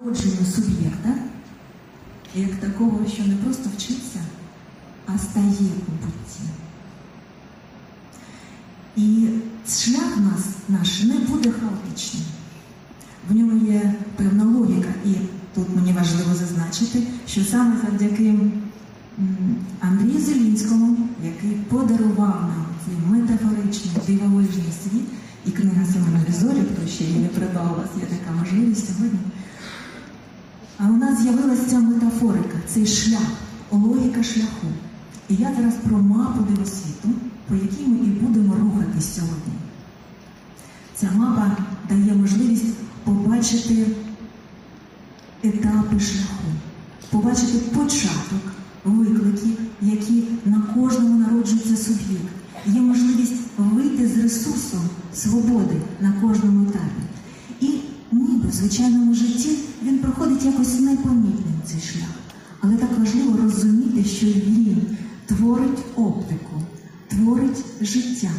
народженню суб'єкта, як такого, що не просто вчиться, а стає у бутті. І шлях нас наш не буде хаотичним. В ньому є певна логіка, і тут мені важливо зазначити, що саме завдяки Андрію Зелінському, який подарував нам цей метафоричний дивовижний світ, і книга Семена Візорів, хто ще її не придбав, у вас є така можливість сьогодні. А у нас з'явилася ця метафорика, цей шлях, логіка шляху. І я зараз про мапу дивосвіту, по якій ми і будемо рухатись сьогодні. Ця мапа дає можливість побачити етапи шляху, побачити початок викликів, які на кожному народжується суб'єкт. Є можливість вийти з ресурсом свободи на кожному етапі. І в звичайному житті він проходить якось непомітним цей шлях. Але так важливо розуміти, що він творить оптику, творить життя,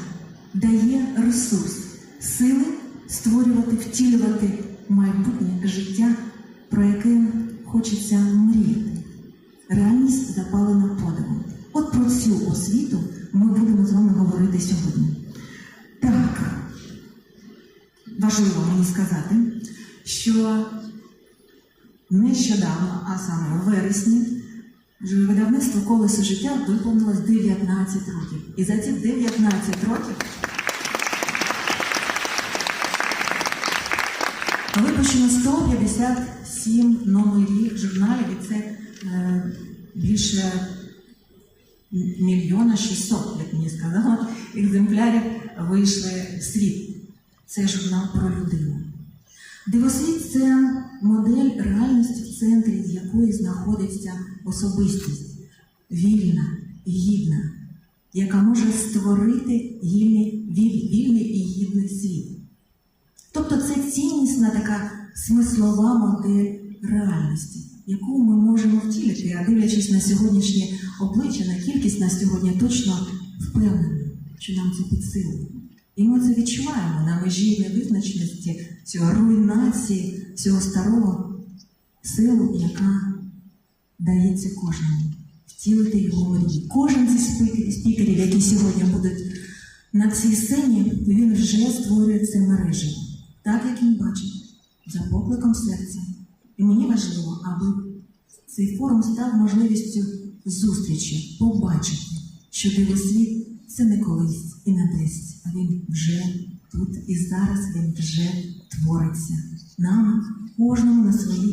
дає ресурс, сили створювати, втілювати майбутнє життя, про яке хочеться мріяти. Реальність запалена подивом. От про цю освіту ми будемо з вами говорити сьогодні. Так, важливо мені сказати, що нещодавно, а саме у вересні, видавництво колесо життя виповнилось 19 років. І за ці 19 років випущено 157 номерів журналів, і це е, більше мільйона 600, як мені сказала, екземплярів вийшли в світ. Це журнал про людину. Дивосвіт це модель реальності, в центрі з якої знаходиться особистість, вільна, гідна, яка може створити віль- вільний і гідний світ. Тобто це ціннісна така смислова модель реальності, яку ми можемо втілити, а дивлячись на сьогоднішнє обличчя, на кількість на сьогодні, точно впевнені, що нам це під. І ми це відчуваємо на межі невизначеності цього руйнації, цього старого силу, яка дається кожному втілити його мрії. Кожен зі спікерів, які сьогодні будуть на цій сцені, він вже створює це мережево, так як він бачить, за покликом серця. І мені важливо, аби цей форум став можливістю зустрічі, побачити, що дивосвіт це не колись і не десь, а він вже тут і зараз він вже твориться. Нам, кожному на своїй